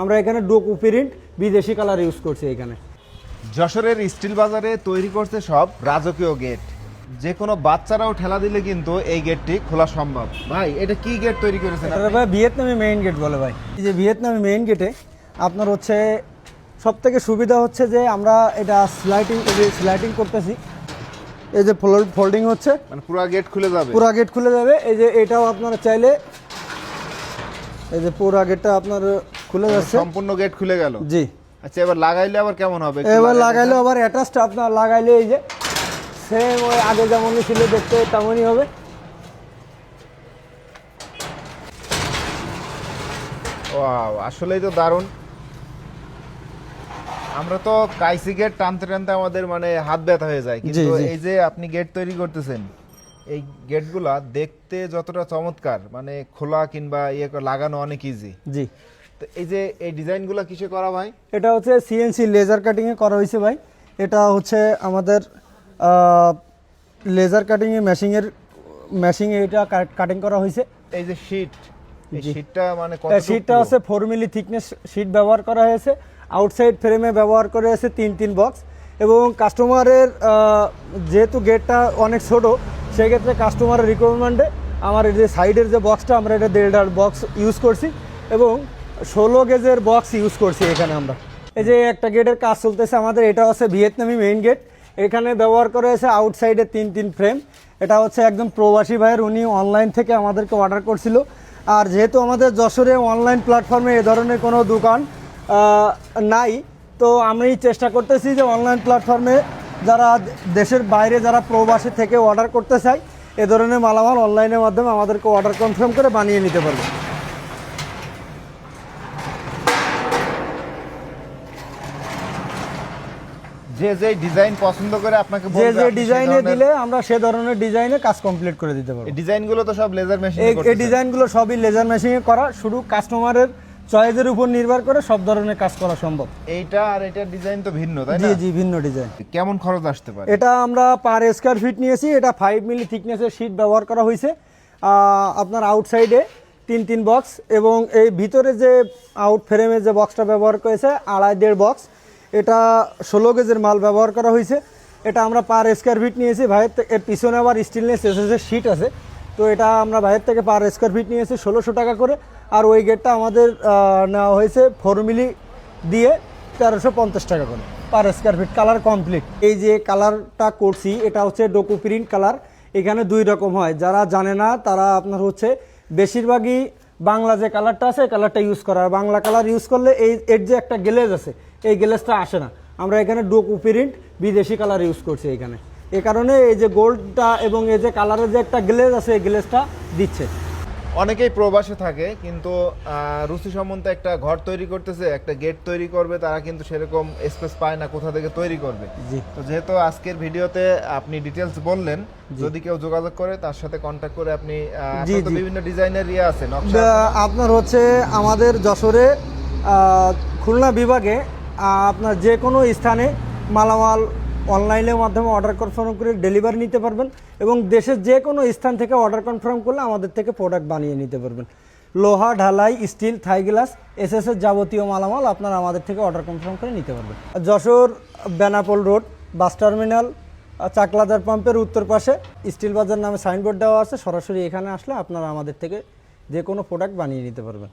আমরা এখানে ডোকু প্রিন্ট বিদেশি কালার ইউজ করছি এখানে। যশোরের স্টিল বাজারে তৈরি করছে সব রাজকীয় গেট। যে কোনো বাচ্চারাও ঠেলা দিলে কিন্তু এই গেটটি খোলা সম্ভব। ভাই এটা কি গেট তৈরি করেছেন এটা? ভাই ভিয়েতনামি মেইন গেট বলে ভাই। এই যে ভিয়েতনামি মেইন গেটে আপনার হচ্ছে সব থেকে সুবিধা হচ্ছে যে আমরা এটা স্লাইডিং স্লাইডিং করতেছি। এই যে ফোল্ডিং হচ্ছে। মানে পুরো গেট খুলে যাবে। পুরা গেট খুলে যাবে। এই যে এটাও আপনারা চাইলে এই যে পুরা গেটটা আপনার খুলে যাচ্ছে। সম্পূর্ণ গেট খুলে গেল। জি। আচ্ছা এবার লাগাইলে আবার কেমন হবে এবার লাগাইলে আবার অ্যাটাচড আপনার লাগাইলে এই যে সেম ওই আগে যেমনই ছিল দেখতে তেমনই হবে। ওয়াও আসলেই তো দারুণ। আমরা তো কাইসি গেট টানতে টানতে আমাদের মানে হাত ব্যথা হয়ে যায়। কিন্তু এই যে আপনি গেট তৈরি করতেছেন এই গেটগুলা দেখতে যতটা চমৎকার মানে খোলা কিংবা ইয়ে লাগানো অনেক ইজি জি। তো এই যে এই ডিজাইনগুলো কিসে করা ভাই? এটা হচ্ছে সিএনসি লেজার কাটিংয়ে করা হয়েছে ভাই। এটা হচ্ছে আমাদের লেজার কাটিংয়ে মেশিংয়ের মেশিংয়ে এটা কাটিং করা হয়েছে। এই যে শীট এই শীটটা মানে কত শীটটা হচ্ছে ফোর মিলি থিকনেস শীট ব্যবহার করা হয়েছে। আউটসাইড ফ্রেমে ব্যবহার করা হয়েছে তিন তিন বক্স এবং কাস্টমারের যেহেতু গেটটা অনেক ছোট সেক্ষেত্রে কাস্টমারের রিকোয়ারমেন্টে আমার এই যে সাইডের যে বক্সটা আমরা এটা দেড় বক্স ইউজ করছি। এবং ষোলো গেজের বক্স ইউজ করছি এখানে আমরা। এই যে একটা গেটের কাজ চলতেছে আমাদের, এটা হচ্ছে ভিয়েতনামি মেইন গেট এখানে ব্যবহার করা হয়েছে আউটসাইডে তিন তিন ফ্রেম এটা হচ্ছে একদম প্রবাসী ভাইয়ের, উনি অনলাইন থেকে আমাদেরকে অর্ডার করছিল। আর যেহেতু আমাদের যশোরে অনলাইন প্ল্যাটফর্মে এ ধরনের কোনো দোকান নাই, তো আমি চেষ্টা করতেছি যে অনলাইন প্ল্যাটফর্মে যারা দেশের বাইরে যারা প্রবাসী থেকে অর্ডার করতে চায়, এ ধরনের মালামাল অনলাইনের মাধ্যমে আমাদেরকে অর্ডার কনফার্ম করে বানিয়ে নিতে পারবে। যে যে ডিজাইন পছন্দ করে আপনাকে যে যে ডিজাইনে দিলে আমরা সে ধরনের ডিজাইনে কাজ কমপ্লিট করে দিতে পারব। এই ডিজাইনগুলো তো সব লেজার মেশিনে এই এই ডিজাইনগুলো সবই লেজার মেশিনে করা শুধু কাস্টমারের চয়েসের উপর নির্ভর করে সব ধরনের কাজ করা সম্ভব। এইটা আর এটার ডিজাইন তো ভিন্ন তাই না? জি জি ভিন্ন ডিজাইন। কেমন খরচ আসতে পারে? এটা আমরা পার স্কোয়ার ফিট নিয়েছি এটা ফাইভ মিলি থিকনেসের শীট ব্যবহার করা হয়েছে। আপনার আউটসাইডে তিন তিন বক্স এবং এই ভিতরে যে আউট ফ্রেমে যে বক্সটা ব্যবহার করেছে আড়াই দেড় বক্স এটা ষোলো গেজের মাল ব্যবহার করা হয়েছে। এটা আমরা পার স্কোয়ার ফিট নিয়েছি ভাইয়ের এর পিছনে আবার স্টিলনেস এসএসের শীট আছে। তো এটা আমরা বাইরের থেকে পার স্কোয়ার ফিট নিয়েছি ষোলোশো টাকা করে। আর ওই গেটটা আমাদের নেওয়া হয়েছে ফোর মিলি দিয়ে তেরোশো পঞ্চাশ টাকা করে per square feet colour complete এই যে কালারটা করছি, এটা হচ্ছে ডোকু প্রিন্ট কালার এখানে দুই রকম হয়। যারা জানে না, তারা আপনার হচ্ছে বেশিরভাগই বাংলা যে কালারটা আছে কালারটা ইউজ করা। আর বাংলা কালার ইউজ করলে এই, এর যে একটা গ্লেজ আছে, এই গ্লেজটা আসে না। আমরা এখানে ডোকু প্রিন্ট বিদেশি কালার ইউজ করছি এখানে। এ কারণে এই যে গোল্ডটা এবং এই যে কালারের যে একটা গ্লেজ আছে, এই গ্লেজটা দিচ্ছে। অনেকেই প্রবাসে থাকে কিন্তু রুচি সম্বন্ধে একটা ঘর তৈরি করতেছে একটা গেট তৈরি করবে তারা কিন্তু সেরকম স্পেস পায় না কোথা থেকে তৈরি করবে। তো যেহেতু আজকের ভিডিওতে আপনি ডিটেলস বললেন যদি কেউ যোগাযোগ করে তার সাথে কন্ট্যাক্ট করে আপনি। বিভিন্ন ডিজাইনের ইয়ে আছে আপনার হচ্ছে আমাদের যশোরে আহ, খুলনা বিভাগে আপনার যে কোনো স্থানে মালামাল অনলাইনের মাধ্যমে অর্ডার কনফার্ম করে ডেলিভারি নিতে পারবেন এবং দেশের যে কোনো স্থান থেকে অর্ডার কনফার্ম করলে আমাদের থেকে প্রোডাক্ট বানিয়ে নিতে পারবেন। লোহা, ঢালাই স্টিল থাই গ্লাস এসএস এর যাবতীয় মালামাল আপনারা আমাদের থেকে অর্ডার কনফার্ম করে নিতে পারবেন। Jessore Benapole road, bus terminal, Chakladar পাম্পের উত্তর পাশে, স্টিল বাজার নামে সাইনবোর্ড দেওয়া আছে, সরাসরি এখানে আসলে আপনারা আমাদের থেকে যে কোনো প্রোডাক্ট বানিয়ে নিতে পারবেন।